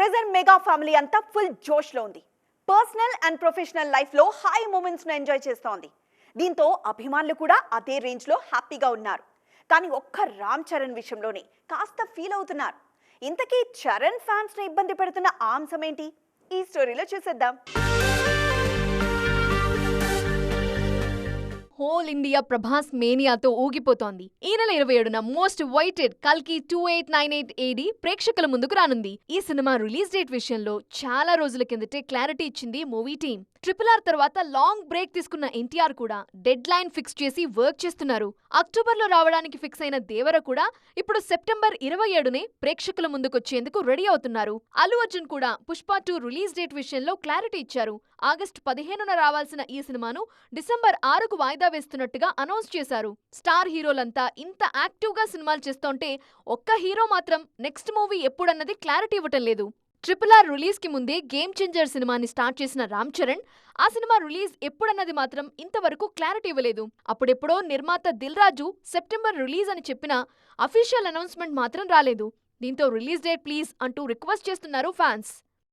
Present mega family అంతా full జోష్లో ఉంది పర్సనల్ అండ్ ప్రొఫెషనల్ లైఫ్లో హై మూమెంట్స్ను ఎంజాయ్ చేస్తోంది దీంతో అభిమానులు కూడా అదే రేంజ్లో హ్యాపీగా ఉన్నారు కానీ ఒక్క రామ్ చరణ్ విషయంలోనే కాస్త ఫీల్ అవుతున్నారు ఇంతకీ చరణ్ ఫ్యాన్స్ని ఇబ్బంది పెడుతున్న ఆ అంశం ఏంటి ఈ స్టోరీలో చూసేద్దాం హోల్ ఇండియా ప్రభాస్ మేనియాతో ఊగిపోతోంది. ఈ నెల ఇరవై ఏడున మోస్ట్ వైటెడ్ కల్కి two eight nine eight AD ప్రేక్షకుల ముందుకు రానుంది. ఈ సినిమా రిలీజ్ డేట్ విషయంలో చాలా రోజుల కిందటే క్లారిటీ ఇచ్చింది మూవీ టీం ట్రిపుల్ ఆర్ తర్వాత లాంగ్ బ్రేక్ తీసుకున్న ఎన్టీఆర్ కూడా డెడ్ లైన్ ఫిక్స్ చేసి వర్క్ చేస్తున్నారు. అక్టోబర్లో రావడానికి ఫిక్స్ అయిన దేవర కూడా ఇప్పుడు సెప్టెంబర్ ఇరవై ఏడునే ప్రేక్షకుల ముందుకొచ్చేందుకు రెడీ అవుతున్నారు. అల్లు అర్జున్ కూడా పుష్ప టూ రిలీజ్ డేట్ విషయంలో క్లారిటీ ఇచ్చారు. ఆగస్టు పదిహేనున రావాల్సిన ఈ సినిమాను డిసెంబర్ ఆరుకు వాయిదా వేస్తున్నట్టుగా అనౌన్స్ చేశారు. స్టార్ హీరోలంతా ఇంత యాక్టివ్గా సినిమాలు చేస్తుంటే ఒక్క హీరో మాత్రం నెక్స్ట్ మూవీ ఎప్పుడన్నది క్లారిటీ ఇవ్వటం లేదు. ట్రిపుల్ ఆర్ రిలీజ్కి ముందే గేమ్ చేంజర్ సినిమాని స్టార్ట్ చేసిన రామ్ చరణ్ ఆ సినిమా రిలీజ్ ఎప్పుడన్నది మాత్రం ఇంతవరకు క్లారిటీ ఇవ్వలేదు. అప్పుడెప్పుడో నిర్మాత దిల్ రాజు సెప్టెంబర్ రిలీజ్ అని చెప్పిన అఫీషియల్ అనౌన్స్మెంట్ మాత్రం రాలేదు. దీంతో రిలీజ్ డేట్ ప్లీజ్ అంటూ రిక్వెస్ట్ చేస్తున్నారు ఫ్యాన్స్.